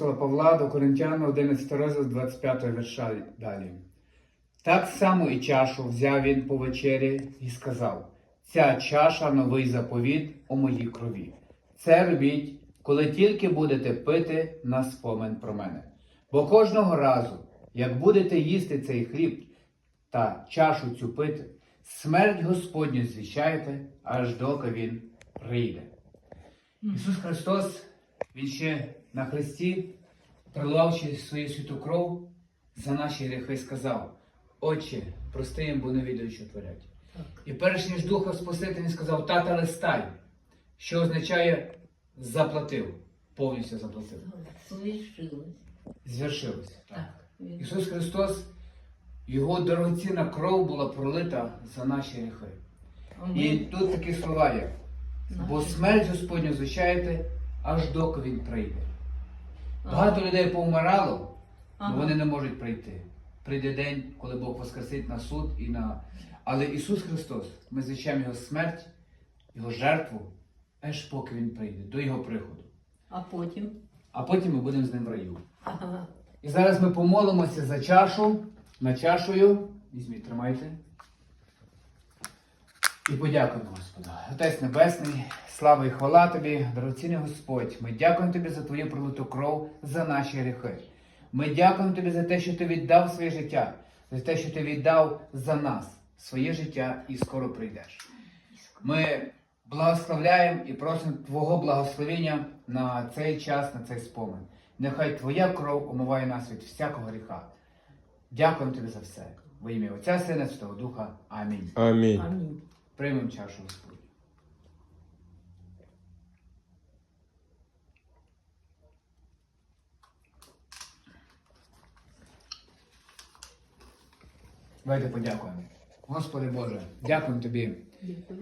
Павла до Коринтян 11 розділ 25 вірша далі. Так само і чашу взяв він по вечері і сказав: Ця чаша новий заповіт у моїй крові. Це робіть, коли тільки будете пити на спомин про мене. Бо кожного разу, як будете їсти цей хліб та чашу цю пити, смерть Господню звіщаєте, аж доки він прийде. Ісус Христос, Він ще на Христі, проливавши свою святу кров за наші гріхи, сказав: Отче, прости їм, бо не відають, що творять. І перш ніж Духа Спаситель, він сказав, тата листай, що означає заплатив, повністю заплатив. Слышалось. Звершилося. Так. він- Ісус Христос, Його дорогоцінна кров була пролита за наші гріхи. І тут такі слова є. Бо смерть Господню звичаєте, аж доки він прийде. Ага. Багато людей повмирало, але вони не можуть прийти. Прийде день, коли Бог воскресить на суд і на. Але Ісус Христос, ми звичаємо Його смерть, Його жертву, аж поки Він прийде, до Його приходу. А потім. А потім ми будемо з ним в раю. Ага. І зараз ми помолимося за чашу, на чашою. Візьміть, тримайте. І подякуємо Господа. Отець Небесний, слава і хвала Тобі, дорогоцінний Господь. Ми дякуємо Тобі за Твою пролиту кров, за наші гріхи. Ми дякуємо Тобі за те, що Ти віддав своє життя, за те, що Ти віддав за нас своє життя і скоро прийдеш. Ми благословляємо і просимо Твого благословення на цей час, на цей спомин. Нехай Твоя кров омиває нас від всякого гріха. Дякуємо Тобі за все. Во ім'я Отця, Сина, Святого Духа. Амінь. Амінь. Амінь. Приймемо чашу Господь. Давайте подякуємо. Господи Боже, дякуємо Тобі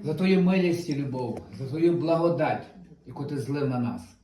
за Твою милість і любов, за Твою благодать, яку Ти злив на нас.